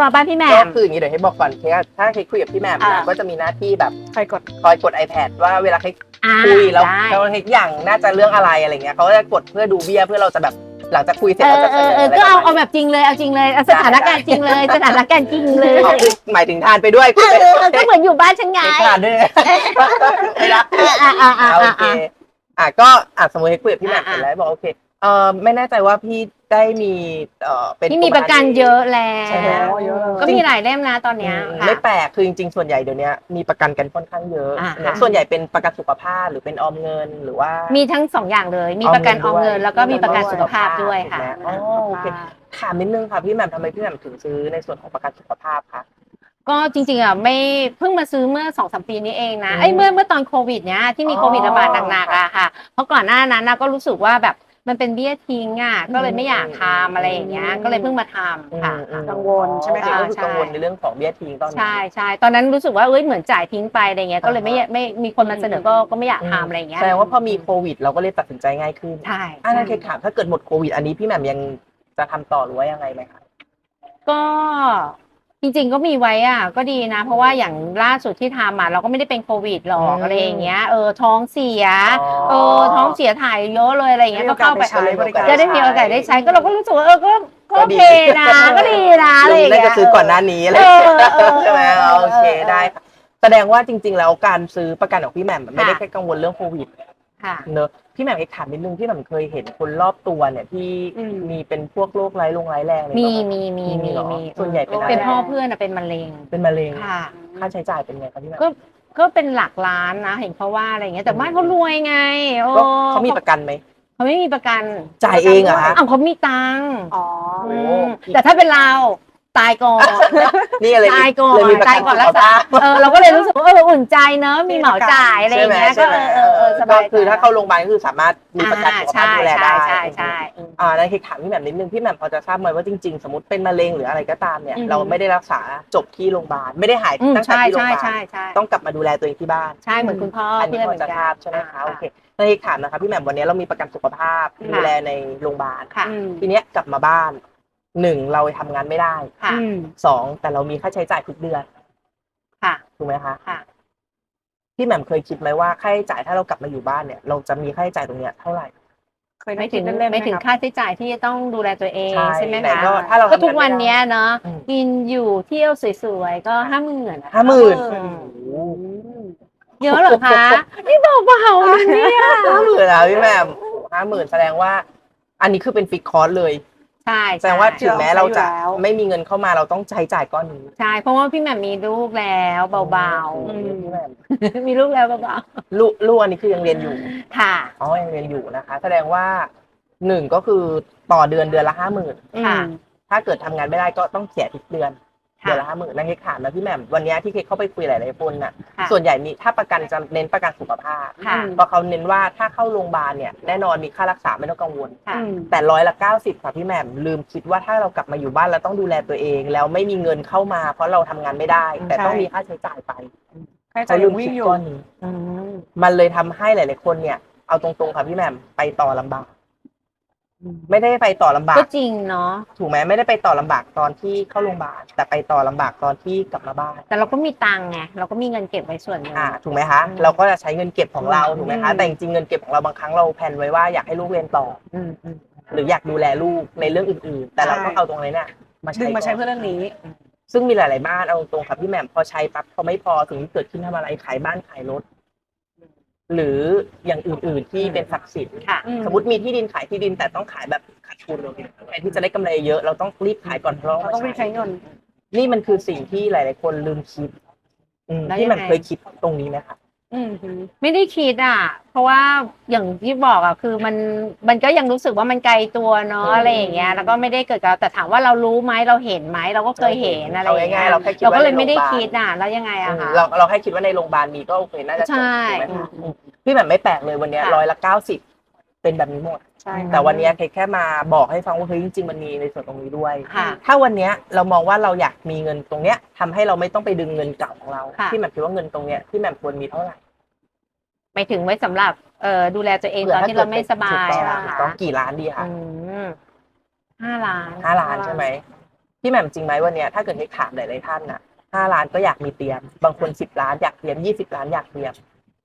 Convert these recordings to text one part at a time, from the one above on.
นอนบ้านพี่แหม่ก็ม คืออย่างนี้เดี๋ยวให้บอกก่อนเคสถ้าเคสคุยกับพี่แหม่มอ่านะก็จะมีหน้าที่แบบใครกดคอยกด iPad ว่าเวลาเคสอ่าคุยแล้วได้เขาเคสอย่างน่าจะเรื่องอะไรอะไรเงี้ยเขาก็จะกดเพื่อดูเบี้ยเพื่อเราจะแบบหลังจากคุยเสร็จเอเราอจะเอเสนออเอออะไรก็เอาประเอามาณแบบจริงเลยเอาจริงเลยเอาสถานการณ์จริงเลยสถานการณ์จริงเลยอ๋อคือหมายถึงทานไปด้วยเออเออเออก็เหมือนอยู่บ้านฉันไงเคสทานด้วยไม่ละอ่าอ่าอ่าอ่าโออ่าเค อะก็อะสมมติให้คุยกับพี่แหม่มอ่าเสร็จแล้วบอกโอเค เออไม่แน่ใจว่าพี่ได้มีเออเป็นที่มีประกันเยอะแล้ใช่ไหม ว เยอะเลย ก็มีหลายเล่มนะตอนเนี้ยอืมค่ะ ไม่แปลกคือจริงๆ ส่วนใหญ่เดี๋ยวนี้มีประกันกันค่อนข้างเยอะอ่านะค่ะ ส่วนใหญ่เป็นประกันสุขภาพหรือเป็นออมเงินหรือว่ามีทั้งสองอย่างเลย มีประกันออมเงิน แล้วก็มีประกันสุขภาพด้วยค่ะถูกไหมอ๋อโอเคถามนิดนึงค่ะพี่แหม่มทำไมพี่แหม่มถึงซื้อในส่วนของประกันสุขภาพคะ ก็จริงๆอะไม่เพิ่งมาซื้อเมื่อสองสามปีนี้เองนะอืมไอ้ยเมื่อเมื่อตอนโควิดเนี้ยที่มีอ๋อโควิดระบาดหนักๆอะค่ะ เพราะก่อนหน้านั้นนะก็รู้สึกว่าแบบ มันเป็นเบี้ยทิ้งอะก็เลยไม่อยากทำอะไรอย่างเงี้ย ก็เลยเพิ่งมาทำค่ะอืมกังวลใช่ไหมคะ ก็คือใช่กังวลในเรื่องของเบี้ยทิ้งตอนนี้ ใช่ใช่ตอนนั้นรู้สึกว่าเอ้ยเหมือนจ่ายทิ้งไปอะไรเงี้ยก็เลยไม่ไม่มีคนมาเสนอก็ก็ไม่อยากทำอะไรอย่างเงี้ยแสดงว่าพอมีโควิด เราก็เลยตัดสินใจง่ายขึ้นใช่อันนั้นเคถามถ้าเกิดหมดโควิด อันนี้พี่แหม่มยังจะทำต่อหรือว่ายังไงไหมคะก็ จริงๆก็มีไว้อะก็ดีนะ เพราะว่าอย่างล่าสุดที่ทำอะเราก็ไม่ได้เป็นโควิดหรอกอืมอะไรอย่างเงี้ยเออท้องเสียอ๋อเออท้องเสียถ่ายเยอะเลยอะไรอย่างเงี้ยก็เข้าไปได้มีโอกาสไปใช้บริการ จะได้มีโอกาสได้ใช้ก็เราก็รู้สึกว่าเออก็ก็ก็โอดีเคนะก็ดีนะอะไรอย่างน่าเงี้ยจะซื้อก่อนหน้านี้อะไรเออเออเออใช่ไหมเออโอเคเออได้ค่ะแสดงว่าจริง ๆ แล้วการซื้อประกันของพี่แหม่มไม่ได้ค่ะ แค่กังวลเรื่องโควิด ค่ะ เนอะพี่แหม่มเอกถามนิดนึงพี่แหม่มเคยเห็นคนรอบตัวเนี่ยที่อืม มีเป็นพวกโรคร้ายลงร้ายแรงเลยมีปะมีมีมีเหรอมีส่วนใหญ่เป็นอะไร เป็นพ่อเพื่อนอะเป็นมะเร็งเป็นมะเร็งค่ะ ค่าใช้จ่ายเป็นไงครับพี่แหม่มก็ก็เป็นหลักล้านนะ เห็นเขาว่าอะไรอย่างเงี้ยแต่บ้านเขารวยไงโอ้ก็เขามีประกันไหม เขาไม่มีประกันจ่ายเองเหรอะฮะอ้าวเขามีตังค์อ๋อโอ้มแต่ถ้าเป็นเรา ตายก่อนนี่อะไรตายก่อนเลยมีประตากัยนก่อนสุรัขกษาภาพเออเราก็เลยรู้สึกว่าเอออุ่นใจเนอะมีเหมาจ่ายอะไรอใช่ไหมย่างเงี้ยใช่ก็ไหมเออเออเออสก็บายใจคือถ้าเข้าโรงพยาบาลก็คือสามารถมีประกันสุขภาพอ่าดูแลใช่ได้ใช่ใช่อืมอ่าในที่ถามพี่แหม่มนิดนึงพี่แหม่มพอจะทราบไหมว่าจริงๆ สมมติเป็นมะเร็งหรืออะไรก็ตามเนี่ยอืมเราไม่ได้รักษาจบที่โรงพยาบาลไม่ได้หายอืมตั้งแต่ใช่ที่โรงพใช่ยาบาลใช่ใช่ต้องกลับมาดูแลตัวเองที่บ้านใช่เหมือนคุณพ่ออันนี้เพื่อนพเหอมือนจะกัทราบใช่ไหมคะอ่าโอเคในที่ถามนะคะพี่แหม่มวันนี้เรามีประกันสุขภาพค่ะดูแลในโรงพยาบาลค่ะอืมทีเนี้ยกลับมาบ้าน หนึ่งเราทำงานไม่ได้ค่ะอืมสองแต่เรามีค่าใช้จ่ายทุกเดือนค่ะถูกไหมคะค่ะ พี่แหม่มเคยคิดไหมว่าค่าใช้จ่ายถ้าเรากลับมาอยู่บ้านเนี่ย เราจะมีค่าใช้จ่ายตรงเนี้ยเท่าไหร่ เคยไม่ไม่ถึถึงงเล่นๆไม่ถึงหครับ ค่าใช้จ่ายที่จะต้องดูแลตัวเองใช่ใช่ไหมแต่คะก็ถ้าเราก็ทุกทำงานไม่วันเนี้ยเนาะอืม กินอยู่เที่ยวสวยๆก็ห้าหมื่นห้าหมื่นเยอะเหรอคะ นี่เบาๆนะเนี่ย ห้าหมื่นอะพี่แหม่มห้าหมื่นแสดงว่า อันนี้คือเป็นฟิกคอร์สเลย ใช่แสดงว่าใช่ถึงแม้เราจะใช้อยู่แล้วไม่มีเงินเข้ามาเราต้องใช้จ่ายก้อนนี้ใช่เพราะว่าพี่แหม่มมีลูกแล้วเบาอืมพี่แหม่มๆมีลูกแล้วเบาลูกลูกอันนี้คือยังเรียนอยู่ๆค่ะอ๋อยังเรียนอยู่นะคะ แสดงว่าหนึ่งก็คือต่อเดือนเดือนละห้าหมื่นค่ะ ถ้าเกิดทำงานไม่ได้ก็ต้องเสียทุกเดือนค่ะ เดือนละห้าหมื่นนั่นคือขาดนะพี่แหม่มวันเนี้ยที่เคเข้าไปคุยหลายๆคนน่ะ ค่ะส่วนใหญ่มีถ้าประกันจะเน้นประกันสุขภาพค่ะ เพราะเขาเน้นว่าถ้าเข้าโรงพยาบาลเนี่ยแน่นอนมีค่ารักษาไม่ต้องกังวล ค่ะอืมแต่ร้อยละเก้าสิบค่ะพี่แหม่มลืมคิดว่าถ้าเรากลับมาอยู่บ้านเราต้องดูแลตัวเอง แล้วไม่มีเงินเข้ามา เพราะเราทำงานไม่ได้ แต่ต้องมีค่าใช้จ่ายไปใครจะเขาลืยัมงวิ่คิงดอยู่ก้อนนี้ อืม มันเลยทำให้หลาย ๆ คนเนี่ยเอาตรง ๆ ค่ะพี่แหม่มไปต่อลำบาก ไม่ได้ไปต่อลำบาก ก็จริงเนาะถูกไหมไม่ได้ไปต่อลำบากตอนที่เข้าโรงพยาบาลแต่ไปต่อลำบากตอนที่กลับมาบ้าน แต่เราก็มีตังค์ไงเราก็มีเงินเก็บไว้ส่วนหนึง อ่าถูกไหมคะ อืมเราก็จะใช้เงินเก็บของเราอืมถูกไหมคะแต่จริงๆเงินเก็บของเราบางครั้งเราแผนไว้ว่าอยากให้ลูกเรียนต่อ อืมอืม หรืออยากดูแลลูกในเรื่องอื่นๆ แต่เราก็ใช่ เอาตรงนี้เนี่ยมาดึใช้งมาใช้ก่เพื่อเรื่องนี้ ซึ่งมีหลาย ๆ บ้านเอาตรงๆครับพี่แหม่มพอใช้ปั๊บพอไม่พอสิ่งที่เกิดขึ้นทำอะไรขายบ้านขายรถ หรืออย่างอื่นๆที่เป็นทรัพย์สินค่ะ อืม สมมติมีที่ดินขายที่ดินแต่ต้องขายแบบขาดทุนแทนที่จะได้กำไรเยอะเราต้องรีบขายก่อนเพราะเราต้องรีบใช้เงิน นี่มันคือสิ่งที่หลาย ๆ คนลืมคิด อืมแล้วที่มันยังไง เคยคิดตรงนี้ไหมคะ อืมฮึไม่ได้คิดอะ เพราะว่าอย่างที่บอกอะคือมันมันก็ยังรู้สึกว่ามันไกลตัวเนาะอืมอะไรอย่างเงี้ยแล้วก็ไม่ได้เกิดกับเราแต่ถามว่าเรารู้ไหมเราเห็นไหมเราก็เคยเห็นอะไรอย่างเงี้เอาง่ายยๆเราแค่คิดเราก็ว่าเลยในไม่ได้โรงพยาบาลคิดอะแล้วยังไงอะคะเราเราแค่คิดว่าในโรงพยาบาลมีก็โอเคน่าจะจบใช่ถูกไหมอืมอืมพี่แหม่มไม่แปลกเลยวันเนี้ยค่ะร้อยละเก้าสิบ เป็นแบบนี้หมด ใช่แต่วันเนี้ยเคแค่มาบอกให้ฟังว่าเฮ้ยจริงๆมันมีในส่วนตรงนี้ด้วย ค่ะ ถ้าวันเนี้ยเรามองว่าเราอยากมีเงินตรงเนี้ยทำให้เราไม่ต้องไปดึงเงินเก่าของเรา ค่ะพี่แหม่มคิดว่าเงินตรงเนี้ยพี่แหม่มควรมีเท่าไหร่ไปถึงไว้สำหรับเอ่อดูแลตัวเองตอนที่เราไม่สบายถูกเหรต้อองถูกคะต้องกี่ล้านดีคะอืมห้าล้านห้าล้านใช่ไหมพี่แหม่มจริงไหมวันเนี้ยถ้าเกิดให้ถามหลายๆท่านน่ะห้าล้านก็อยากมีเตรียม บางคนสิบล้านอยากเตรียมยี่สิบล้านอยากเตรียม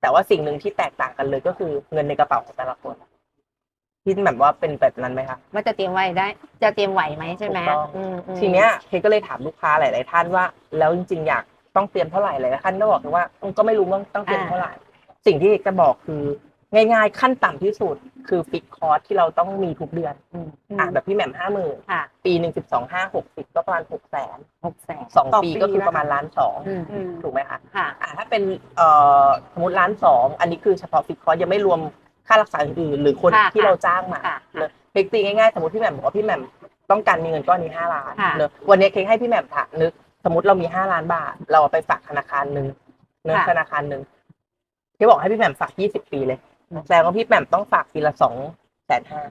แต่ว่าสิ่งหนึ่งที่แตกต่างกันเลยก็คือเงินในกระเป๋าของแต่ละคน พี่แหม่มว่าเป็นแบบนั้นไหมคะ ว่าจะเตรียมไว้ได้ จะเตรียมไหวไหมใช่ไหมถูกต้อง อืมอืม ทีเนี้ยเคก็เลยถามลูกค้าหลาย ๆ ท่านว่า แล้วจริง ๆ อยากต้องเตรียมเท่าไหร่หลายๆท่านก็บอกว่าอืมก็ไม่รู้ว่าต้องเตรียมเท่าไหร่ สิ่งที่จะบอกคือง่าย ๆ ขั้นต่ำที่สุดคือฟิกคอร์สที่เราต้องมีทุกเดือนอืมอะแบบพี่แหม่มห้าหมื่นค่ะปีหนึ่งสิบสองห้าหกสิบก็ประมาณหกแสนหกแสนสองปีก็คือประมาณล้านสองอืมอืมถูกไหมคะค่ะ อะถ้าเป็นเอ่อสมมติล้านสองอันนี้คือเฉพาะฟิกคอร์สยังไม่รวม ค่ารักษาอื่นๆหรือคนค่ะที่เราจ้างมาค่ะเนอะเค้กตีง่ายๆสมมติพี่แหม่มบอกว่าพี่แหม่มต้องการมีเงินก้อนนี้ห้าล้านค่ะ เนอะวันนี้เค้กให้พี่แหม่มถามนึกสมมติเรามีห้าล้านบาท เราเอาไปฝากธนาคารหนึ่งเนอะค่ะ ธนาคารหนึ่งเค้กบอกให้พี่แหม่มฝากยี่สิบปีเลยอืมแสดงว่าพี่แหม่มต้องฝากปีละสองแสนห้า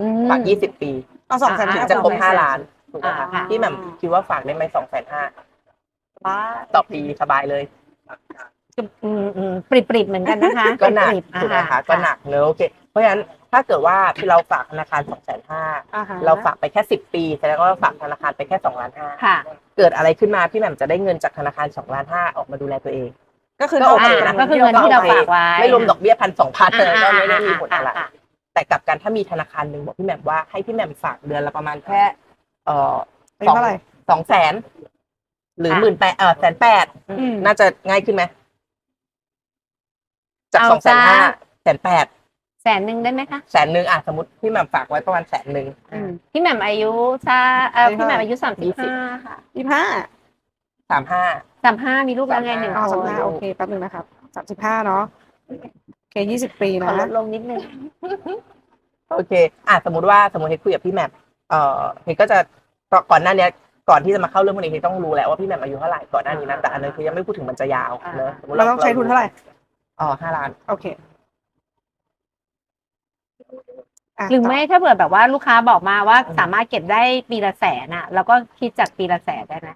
อืมฝากยี่สิบปี เอาสองแสนอ่าถึงห้าจะครบ200,000ห้าล้านถูกไหมอ่าคะค่ะพี่แหม่มคิดว่าฝากได้ไหมสองแสนห้าบ้า ต่อปีสบายเลยอืมอืม ปริบปริบๆเหมือนกันนะคะก็หนักปริบๆถูกไหมอ่าคะก็หนักเนอะโอเคเพราะฉะนั้นถ้าเกิดว่าเราฝากธนาคารสองแสนห้าอ่าฮะเราฝากไปแค่สิบปีแสดงว่าเราฝากธนาคารไปแค่สองล้านห้าค่ะเกิดอะไรขึ้นมาพี่แหม่มจะได้เงินจากธนาคารสองล้านห้าออกมาดูแลตัวเอง ก็คือก็โอเคอ่านะก็คือเงินที่เราฝากไว้ไม่รวมดอกเบี้ยพันสองพันอ่าก็ไม่ได้มีผลอะไรอ่าแต่กลับกันถ้ามีธนาคารหนึ่งบอกพี่แหม่มว่าให้พี่แหม่มฝากเดือนละประมาณแค่ เอ่อเป็นสองเท่าไหร่ สองแสนหรือค่ะหมื่นแปดเออแสนแปดอืม น่าจะง่ายขึ้นไหม จากเอาสองแสนห้าจ้าแสนแปดแสนหนึ่งได้ไหมคะแสนหนึ่งอะสมมติพี่แหม่มฝากไว้ประมาณแสนหนึ่ง อืมพี่แหม่มอายุซาเอออายุพี่แหม่มเท่าไหร่อายุสามสิบห้าค่ะยี่สิบห้าสามห้า สามห้ามีลูกแล้วไงหนึ่งอ๋อคสามนห้าโอเคแป๊บนึงนะครับสามสิบห้าเนาะโอเคยี่สิบปีขนะอลดลงนิดนึง โอเค อะสมมติว่าสมมติเฮดคุยกับพี่แหม่มเอ่อเฮดก็จะก่อนหน้าเนี้ยก่อนที่จะมาเข้าเรื่องพวกนี้เฮดต้องรู้แล้วว่าพี่แหม่มอายุเท่าไหร่ก่อนหน้านี้นะแต่อันนั้นคือยังไม่พูดถึงมันจะยาวอ่าเนอะสมมุติเราต้องใช้ทุนเท่าไหร่ อ๋อห้าล้าน โอเคะหรือไม่ถ้าเผื่อแบบว่าลูกค้าบอกมาว่าอืมสามารถเก็บได้ปีละแสนอะแล้วก็คิดจากปีละแสนได้ไหม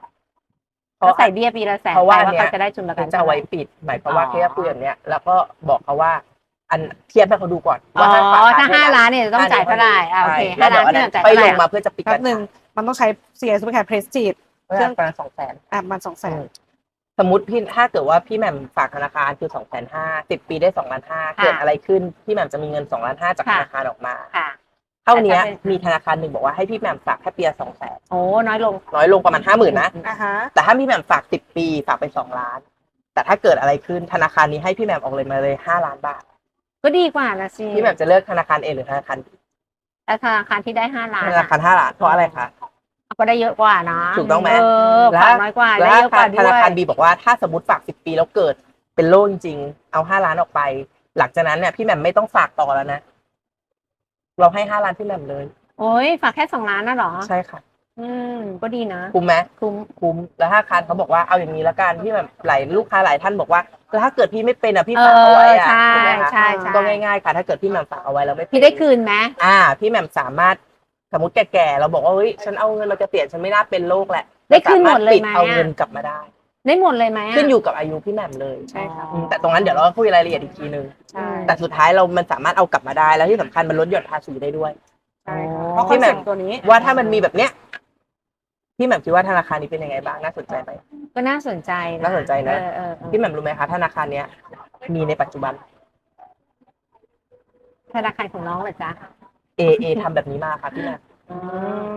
เพราะก็ใส่เบี้ยปีละแสนเพราะว่าไปอันเนี้ยเขาจะได้ทุนประเฮกันดจะเอาไว้ปิด หมายความว่าแค่คุยแบบเนี้ยแล้วก็บอกเขาว่า อันเทียบให้เขาดูก่อนอ๋อว่าฝกถ้าเท่ห้าไหร่ล้านเนี่ยจะต้องจ่ายเท่าไหร่อ่าโอเคใช่ห้าล้านแล้วที่เดี๋ยวเราจ่ายไปเท่าไหลร่งมาเพื่อจะปิดแป๊บนึงมันต้องใช้เสียสุปแคร์เพรสจีดเครื่อง ประมาณสองแสน อะประมันสองแสน สมมติพี่ถ้าเกิดว่าพี่แหม่มฝากธนาคารคือสองแสนห้าสิบปีได้สองล้านห้าค่ะเกิดอะไรขึ้นพี่แหม่มจะมีเงินสองล้านห้าจากธค่ะนาคารออกมาค่ะเท่านี้แต่ถ้าเป็นมีธนาคารหนึ่งบอกว่าให้พี่แหม่มฝากแค่ปีละสองแสนโอ้น้อยลง น้อยลงประมาณห้าหมื่นนะอะฮะแต่ถ้าพี่แหม่มฝากสิบปีฝากไปสองล้าน แต่ถ้าเกิดอะไรขึ้นธนาคารนี้ให้พี่แหม่มออกเลยมาเลยห้าล้านบาท ก็ดีกว่านะสิพี่แหม่มจะเลือกธนาคารเอหรือธนาคาร B แต่ธนาคารที่ได้ห้าล้านธนาคารห้าล้านเพราะอะไรคะ ก็ได้เยอะกว่านะถูกต้องไหมเออแล้วฝากน้อยกว่าแล้ได้วเยอะกว่าธด้วนายคารบีบอกว่าถ้าสมมติฝากสิบปีแล้วเกิดเป็นโรคจริงๆเอาห้าล้านออกไป หลังจากนั้นเนี่ยพี่แหม่มไม่ต้องฝากต่อแล้วนะเราให้ห้าล้านพี่แหม่มเลย โอ้ยฝากแค่สองล้านน่ะเหรอ ใช่ค่ะ อืม ก็ดีนะ คุ้มไหมคุ้มคุ้มแล้วถ้าคารเขาบอกว่าเอาอย่างนี้ละกันพี่แบบหลายลูกค้าหลายท่านบอกว่าแล้วถ้าเกิดพี่ไม่เป็นอะพี่เอฝากเอาไว้ออะใช่ถูกไหมคะใช่ใช่ก็ง่ายๆค่ะ ถ้าเกิดพี่แหม่มฝากเอาไว้แล้วไม่เป็นพี่ได้คืนไหมอ่า พี่แหม่มสามารถ สมมติแก่ๆเราบอกว่าเฮ้ยฉันเอาเงินมาเกษียณฉันไม่น่าเป็นโรคแหละได้คืนหมดเลยไหมสาารถปิเอาอะเงินกลับมาได้ ได้หมดเลยไหมะ ขึ้นอยู่กับอายุพี่แหม่มเลยใช่ค่ะ อืมแต่ตรงนั้นเดี๋ยวเราคุยรายละเอียดอีกทีนึง ใช่แต่สุดท้ายเรามันสามารถเอากลับมาได้แล้วที่สำคัญมันลดหย่อนภาษีได้ด้วย ใช่ค่ะอ๋อเพราะคอนเซ็ปต์ตัวนี้ ว่าถ้ามันมีแบบเนี้ยพี่แหม่มคิดว่าธนาคารนี้เป็นยังไงบ้างน่าสนใจไหม ก็น่าสนใจนะน่าสนใจนะ เออเออเออพี่แหม่มรู้ไหมคะธนาคารเนี้ยมีในปัจจุบัน ธนาคารของน้องเหรอจ๊ะ AA ทำแบบนี้มาค่ะพี่แหม่ม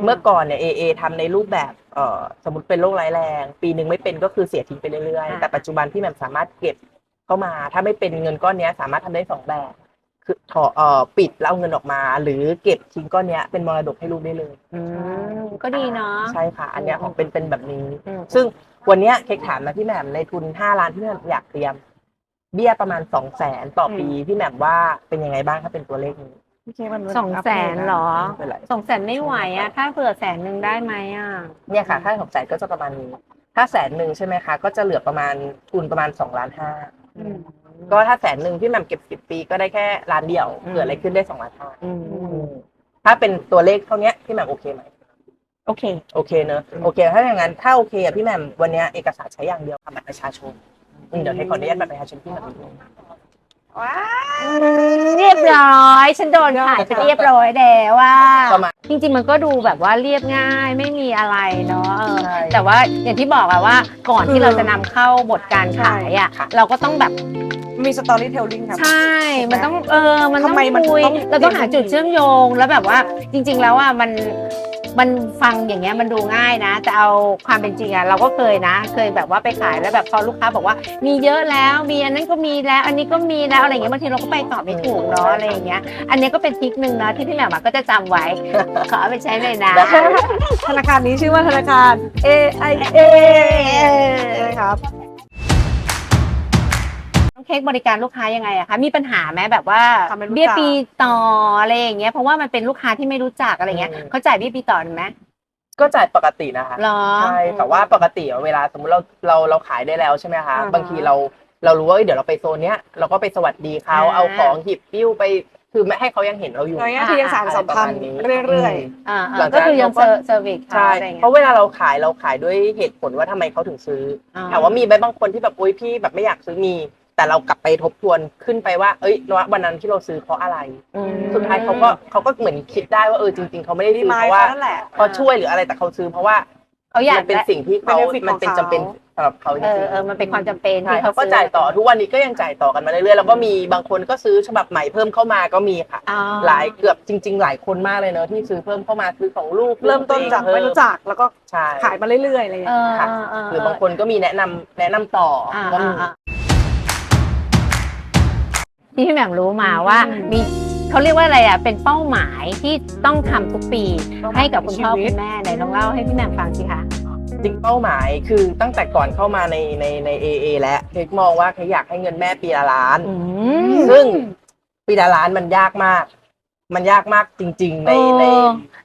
เมื่อก่อนเนี่ย AA ทำในรูปแบบเอ่อสมมติเป็นโรคร้ายแรง ปีหนึ่งไม่เป็นก็คือเสียทิ้งไปเรื่อยๆอ่าแต่ปัจจุบันพี่แหม่มสามารถเก็บเข้ามา ถ้าไม่เป็นเงินก้อนเนี้ยสามารถทำได้สองแบบ คือถอเอ่อปิดแล้วเอาเงินออกมา หรือเก็บทิ้งก้อนเนี้ยเป็นมรดกให้ลูกได้เลยอืมก็ดีเนาะใช่ค่ะ อันเนี้ยของเป็นเป็นแบบนี้อืมซึ่งวันเนี้ยเค้กถามนะพี่แหม่มในทุนห้าล้านที่พี่แหม่มอยากเตรียม เบี้ยประมาณสองแสนต่อปีพี่แหม่มว่าเป็นยังไงบ้างถ้าเป็นตัวเลขนี้ โอเคมันสองแสนเหรอ ไม่เป็นไรสองแสนไม่ไหวอะถ้าเผื่อแสนหนึ่งได้ไหมอะเนี่ยค่ะ ถ้าสองแสนก็จะประมาณนี้ถ้าแสนหนึ่งใช่ไหมคะ ก็จะเหลือประมาณทุนประมาณสองล้านห้าอืม ก็ถ้าแสนหนึ่งพี่แหม่มเก็บสิบปีก็ได้แค่ล้านเดียวอืม เกิดอะไรขึ้นได้สองล้านห้าอืมถ้าเป็นตัวเลขเท่าเนี้ยพี่แหม่มโอเคไหม โอเค โอเคเนอะโอเค ถ้าอย่างนั้นถ้าโอเคอะพี่แหม่มวันเนี้ยเอกสารใช้อย่างเดียวค่ะบัตรประชาชนอืมเดี๋ยวให้ขออนุญาตบัตรประชาชนพี่แหม่มนิดนึง ว้าเรียบร้อย ฉันโดนขายไปเรียบร้อยแล้วว่า ประมาณ จริงๆมันก็ดูแบบว่าเรียบง่ายไม่มีอะไรเนาะเออใช่แต่ว่าอย่างที่บอกอะว่าก่อนที่เราจะนำเข้าบทการขายอะค่ะ เราก็ต้องแบบมีสตอรี่เทลลิ่งครับ ใช่ มันต้องเออมันต้องทำไมมันคุยต้อง เราต้องหาจุดเชื่อมโยงแล้วแบบว่าจริง ๆ แล้วอะมัน มันฟังอย่างเงี้ยมันดูง่ายนะ แต่เอาความเป็นจริงอะเราก็เคยนะ เคยแบบว่าไปขายแล้วแบบพอลูกค้าบอกว่ามีเยอะแล้วมีอันนั้นก็มีแล้ว อันนี้ก็มีแล้วอะไรเงี้ยบางทีเราก็ไปตอบไม่ถูกเนาะอะไรอย่างเงี้ย อันนี้ก็เป็นทริคหนึ่งนะที่พี่แหม่มอะก็จะจำไว้ ขอเอาไปใช้เลยนะ ธนาคารนี้ชื่อว่าธนาคาร AIA นะครับ ค้กบริการลูกค้ายังไงอะคะมีปัญหาไหมแบบว่าทำให้รู้จัก เบี้ยปีต่ออะไรอย่างเงี้ยเพราะว่ามันเป็นลูกค้าที่ไม่รู้จักอะไรเงี้ยอืมเขาจ่ายเบี้ยปีต่อไหมก็จ่ายปกตินะคะหรอ ใช่แต่ว่าปกติอะเวลาสมมติเราเราเราขายได้แล้วใช่ไหมคะ อ่าฮะบางทีเราเรารู้ว่าเอ้ยเดี๋ยวเราไปโซนเนี้ยเราก็ไปสวัสดีเขาอ่า เอาของหยิบปิ้วไปคือไม่ให้เขายังเห็นเราอยู่น้อยง่ายคือยังสารสัมพันธ์อะไรประมาณนี้เรื่อย อ่าหลัๆงจากก็คือยังเราก็เซอร์วิสเขาใช่อะไรเพเงี้ยราะเวลาเราขายเราขายด้วยเหตุผลว่าทำไมเขาถึงซื้อออ่าถามว่ามีไหมบางคนที่แบบโอ๊ยพี่แบบไม่อยากซื้อมี แต่เรากลับไปทบทวนขึ้นไปว่า เอ้ยวันนั้นที่เราซื้อเพราะอะไรอืมสุดท้ายเขาก็เขาก็เหมือนคิดได้ว่าเออจริง ๆเขาไม่ได้ๆซื้อไม้เพราะว่านั่นแหละเขาช่วยหรืออะไรแต่เขาซื้อเพราะว่าเขาอยากมันเป็นได้สิ่งที่เขา benefit มันเป็นของเขาจำเป็นสำหรับเขาจเอริองเออมันเป็นความจำเป็นๆใช่ที่เขาเขาก็ซื้จ่ายต่อทุกวันนี้ก็ยังจ่ายต่อกันมาเรื่อยๆแล้วก็มีบางคนก็ซื้อฉบับใหม่เพิ่มเข้ามาก็มีค่ะอ๋อหลายเกือบจริง ๆ หลายคนมากเลยเนอะที่ซื้อเพิ่มเข้ามาซื้อของลูกเริ่มต้นจากไม่รู้จักแล้วก็ใช่ขายมาเรื่อยๆอะไรอย่างเอเงี้ยอค่ะเออเออหรือบางคนก็มีแนะนำแนะนำต่ออาก็มีอ่า ที่พี่แหม่มรู้มาว่าอืมมีเขาเรียกว่าอะไรอะเป็นเป้าหมายที่ต้องทำทุกปีเป้าหมายให้กับคุณพ่อชีวิตคุณแม่ไหนลองเล่าให้พี่แหม่มฟังสิคะ จริงเป้าหมายคือตั้งแต่ก่อนเข้ามาในในในเอเอแล้วเค้กมองว่าเค้กอยากให้เงินแม่ปีละล้าน อืม ซึ่งปีละล้านมันยากมาก มันยากมากจริง ๆ ในโอ้ใน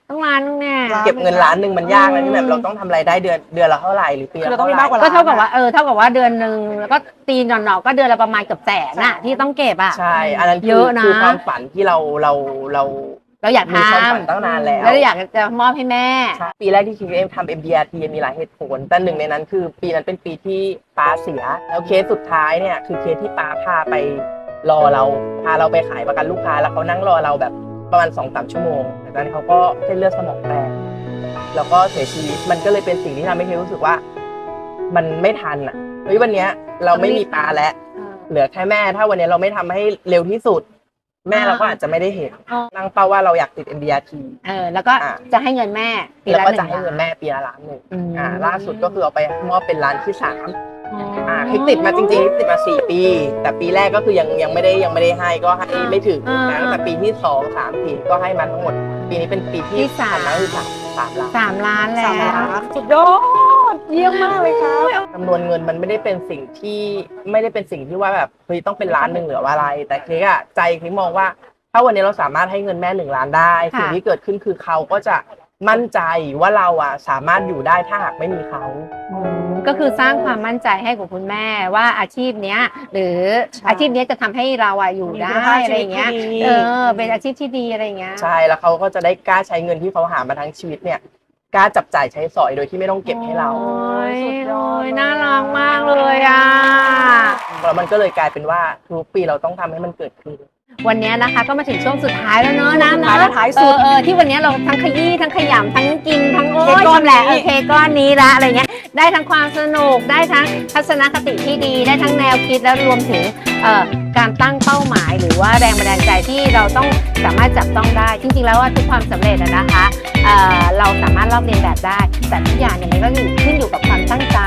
ต้องร้านนึงเนี่ยร้านเก็บเงินล้านหนึ่งมันยากนะที่แบบอืมเราต้องทำรายได้เดือนเดือนละเท่าไหร่หรือปีคือละเราต้องมีเท่าไหมากกว่าร่ก็เท่ากับว่าเออเท่ากับว่าเดือนหนึ่งแล้วก็ตีหน่อๆก็เดือนละประมาณเกือบแสนน่ะใช่ที่ต้องเก็บอะ ใช่อันนั้นเยคืออะนะ คือความฝันที่เราเราเรา เราอยากมีทความฝันตั้งนานแล้วำแล้ว เราอยากจะมอบให้แม่ ใช่ปีแรกที่คิดเอ็มทำ MDRT มีหลายเหตุผล แต่หนึ่งในนั้นคือปีนั้นเป็นปีที่ป้าเสีย แล้วเคสสุดท้ายเนี่ย คือเคสที่ป้าพาไปรอเรา พาเราไปขายประกันลูกค้า แล้วเขานั่งรอเราแบบ ประมาณสองสามชั่วโมงจากนั้นเขาก็เส้นเลือดสมองแตกแล้วก็เสียชีวิตมันก็เลยเป็นสิ่งที่ทำให้เครู้สึกว่า มันไม่ทันอะเฮ้ยวันเนี้ย เราไม่มีป้าแล้วเหลือแค่แม่ถ้าวันนี้เราไม่ทำให้เร็วที่สุด แม่เราก็อาจจะไม่ได้เห็นอ๋อนั่งเป้าว่าเราอยากติด MDRT เออแล้วก็อะจะให้เงินแม่ปีแล้วละก็หนึ่จะงให้เงินล้านแม่ปีละล้านหนึ่งอืมอ่าล่าสุดก็คือเอาไปมอบเป็นร้านที่สาม อ๋อออ่าคลิกติดมาจริงๆคลิกติดมาสี่ปี แต่ปีแรกก็คือยังยังไม่ได้ยังไม่ได้ให้ก็ให้ไม่ถึงนะตั้งแต่ปีที่สองสามสี่ก็ให้มาทั้งหมด ปีนี้เป็นปีที่ผ่านมาคือสามสามล้านสามล้านแล้สามวล้าน สุดยอดเยี่ยมมากเลยครับ จำนวนเงินมันไม่ได้เป็นสิ่งที่ไม่ได้เป็นสิ่งที่ว่าแบบเฮ้ยต้องเป็นล้านหนึ่งหรือว่าอะไร แต่เค้กอะใจเค้กมองว่า ถ้าวันนี้เราสามารถให้เงินแม่หนึ่งล้านได้ ค่ะ สิ่งที่เกิดขึ้นคือเขาก็จะมั่นใจว่าเราอะสามารถอยู่ได้ถ้าหากไม่มีเขา อืม ก็คือสร้างความมั่นใจให้กับคุณแม่ว่าอาชีพเนี้ย หรือใช่อาชีพเนี้ยจะทำให้เราอะอยู่มีได้คุณภาพชีวิตอะไรอย่างเงี้ยที่ดีเออเป็นอาชีพที่ดีอะไรอย่างเงี้ยใช่แล้วเขาก็จะได้กล้าใช้เงินที่เขาหามาทั้งชีวิตเนี่ยกล้าจับจ่ายใช้สอยโดยที่ไม่ต้องเก็บให้เราโอ้ยสุดยอดโอ้ยน่ารักมากเลยอะแล้วมันก็เลยกลายเป็นว่าทุกปีเราต้องทำให้มันเกิดขึ้น วันนี้นะคะก็มาถึงช่วงสุดท้ายแล้วเนอะน้ำสุดท้ายเนและอะท้ายเอสุดอเออที่วันนี้เราทั้งขยี้ทั้งขยำทั้งกินทั้งโอ้เค้กยก้อนแหละนี้เออเค้กก้อนนี้ละอะไรเงี้ยได้ทั้งความสนุกได้ทั้งทัศนคติที่ดี ได้ทั้งแนวคิดและรวมถึงเอ่อ การตั้งเป้าหมาย หรือว่าแรงบันดาลใจที่เราต้องสามารถจับต้องได้ จริงๆ แล้วว่าทุกความสำเร็จอะนะคะเอ่อเราสามารถลอกเลียนแบบได้ แต่ทุกอย่างเนี่ยมันก็อยู่ขึ้นอยู่กับความตั้งใจ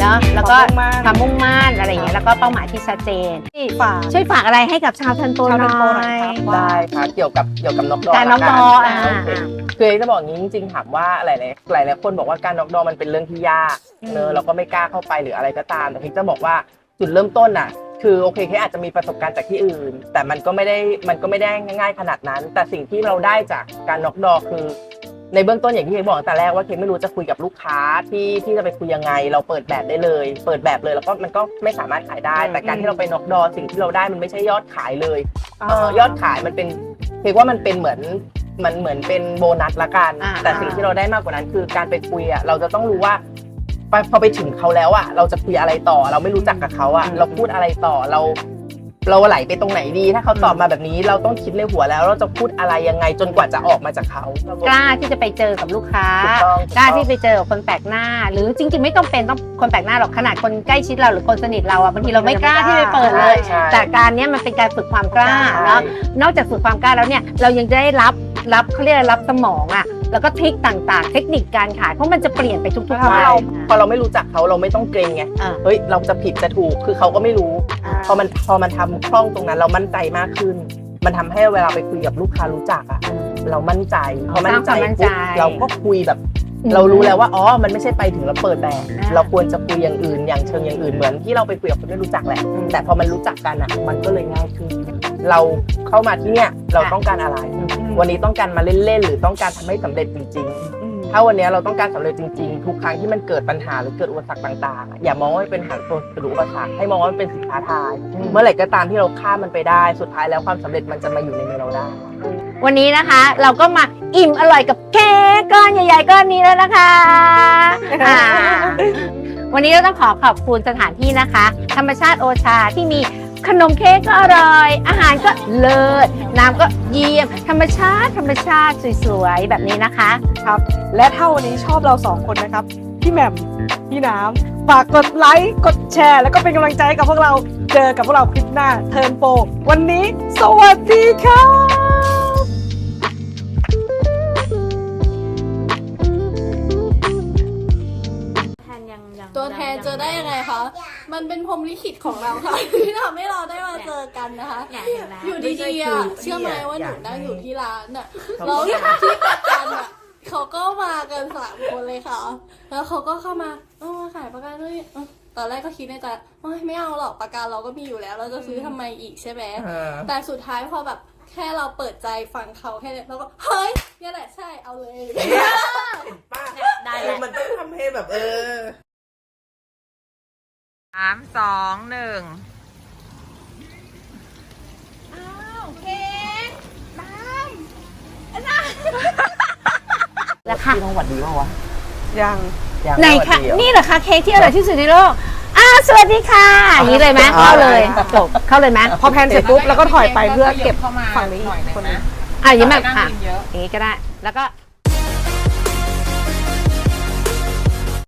เนาะแล้วก็ความมุ่งมั่นความมุ่งมั่นอะไรอย่างเงี้ยแล้วก็เป้าหมายที่ชัดเจนฝากช่วยฝากอะไรให้กับชาวทันโตหชาวทัน่นโตหน่ออยยครับได้ค่ะเกี่ยวกับเกี่ยวกับนกดอการน็อกดอละอ่าโอเคคือจะบอกอย่างนี้จริงๆถามว่าหลายๆหลายหลายๆคนบอกว่าการน็อกดอมันเป็นเรื่องที่ยากเนอะเราก็ไม่กล้าเข้าไปหรืออะไรก็ตามแต่พี่จะบอกว่าจุดเริ่มต้นน่ะ คือโอเคแค่อาจจะมีประสบการณ์จากที่อื่น แต่มันก็ไม่ได้มันก็ไม่ได้ง่าย ๆ ขนาดนั้น แต่สิ่งที่เราได้จากการน็อกดอคือ ในเบื้องต้นอย่างที่เคบอกตั้งแต่แรกว่าเคไม่รู้จะคุยกับลูกค้าที่ที่จะไปคุยยังไง เราเปิดแบบได้เลย เปิดแบบเลยแล้วก็มันก็ไม่สามารถขายได้ แต่การที่เราไปน็อกดอสิ่งที่เราได้มันไม่ใช่ยอดขายเลยเอ่อยอดขายมันเป็นเรียกว่ามันเป็นเหมือนมันเหมือนเป็นโบนัสละกันอ่าแต่สิ่งที่เราได้มากกว่านั้นคือการไปคุยอะเราจะต้องรู้ว่า พอพอไปถึงเขาแล้วอะเราจะคุยอะไรต่อ เราไม่รู้จักกับเขาอะเราพูดอะไรต่อเรา เราไหลไปตรงไหนดี ถ้าเขาตอบมาแบบนี้ เราต้องคิดในหัวแล้ว เราจะพูดอะไรยังไงจนกว่าจะออกมาจากเขากล้าที่จะไปเจอกับลูกค้า ถูกต้องกล้าที่ไปเจอกับคนแปลกหน้า หรือจริง ๆ ไม่ต้องเป็นต้องคนแปลกหน้าหรอกขนาดคนใกล้ชิดเราหรือคนสนิทเราอะบางทีเราไม่กล้าที่ไปเปิดเลย ใช่แต่การเนี้ยมันเป็นการฝึกความกล้าเนาะ นอกจากฝึกความกล้าแล้วเนี่ยเรายังจะได้รับรับเขาเรียกอะไรรับสมองอะ แล้วก็ทริคต่างๆ เทคนิคการขายเพราะมันจะเปลี่ยนไปทุกๆใช่วันพอเราไม่รู้จักเขาเราไม่ต้องเกรงไงอ่าเฮ้ยเราจะผิดจะถูกคือเขาก็ไม่รู้ พอมันพอมันทำคล่องตรงนั้นเรามั่นใจมากขึ้น มันทำให้เวลาไปคุยกับลูกค้ารู้จักอะเรามั่นใจพอมั่นใจสร้างความมั่นใจ ปุ๊บเราก็คุยแบบ เรารู้แล้วว่าอ๋อ มันไม่ใช่ไปถึงแล้วเปิดแบบอ่า เราควรจะคุยอย่างอื่นอย่างเชิงอย่างอื่นเหมือนที่เราไปคุยกับคนไม่รู้จักแหละ แต่พอมันรู้จักกันอะมันก็เลยง่ายขึ้น เราเข้ามาที่เนี่ยเราต้องการอะไร วันนี้ต้องการมาเล่นๆหรือต้องการทำให้สำเร็จจริง ๆ ถ้าวันนี้เราต้องการสำเร็จจริงๆ ทุกครั้งที่มันเกิดปัญหาหรือเกิดอุปสรรคต่างๆอะอย่ามองว่ามันเป็นหันตัวหรืออุปสรรคให้มองว่ามันเป็นสิ่งท้าทาย เมื่อไหร่ก็ตามที่เราข้ามมันไปได้ สุดท้ายแล้วความสำเร็จมันจะมาอยู่ในมือเราได้ วันนี้นะคะ เราก็มาอิ่มอร่อยกับเค้กก้อนใหญ่ๆก้อนนี้แล้วนะคะอ่าวันนี้เราต้องขอขอบคุณสถานที่นะคะ ธรรมชาติโอชาที่มี ขนมเค้กก็อร่อย อาหารก็เลิศน้ำก็เยี่ยม ธรรมชาติ ธรรมชาติสวยๆ แบบนี้นะคะ ครับ และถ้าวันนี้ชอบเราสองคนนะครับ พี่แหม่มพี่น้ำฝากกดไลค์ กดแชร์ แล้วก็เป็นกำลังใจให้กับพวกเรา เจอกับพวกเราคลิปหน้าเทิร์นโปรวันนี้ สวัสดีครั มันเป็นพรหมลิขิตของเราค่ะ ที่ทำให้เราได้มาเจอกันนะคะอยากเห็นแล้วอยู่ดีๆอะเชื่อไหมว่าหนูนั่งอยู่ที่ร้านอะเขาแล้วก็ที่ประกันอะเขาก็มากันสามคนเลยค่ะ แล้วเขาก็เข้ามาเออมาขายประกันด้วยเออตอนแรกก็คิดในใจโอ๊ยไม่เอาหรอกประกันเราก็มีอยู่แล้ว เราจะซื้อทำไมอีกใช่ไหมเออแต่สุดท้ายพอแบบแค่เราเปิดใจฟังเขาแค่เนี้ยเราก็เฮ้ยเนี่ยแหละใช่เอาเลยป้าได้คืแล้อวมันต้องทำให้แบบเออ สามสองหนึ่งแล้วค่ะ พี่ต้องหวัดดีป่าวะยังยังไหนม่วัดคะดีเรอ นี่เหรอคะเค้กที่อร่อยที่สุดในโลกอ้าวสวัสดีค่ะอย่างนี้เลยไหมเข้าเลยจบเข้าเลยไหมพอแพนเสร็จปุ๊บแล้วก็ถอยไปเพื่อเก็บฝั่งนี้อีกคนหนึง อะอยังนี้แบบค่ะอย่างนี้ก็ได้แล้วก็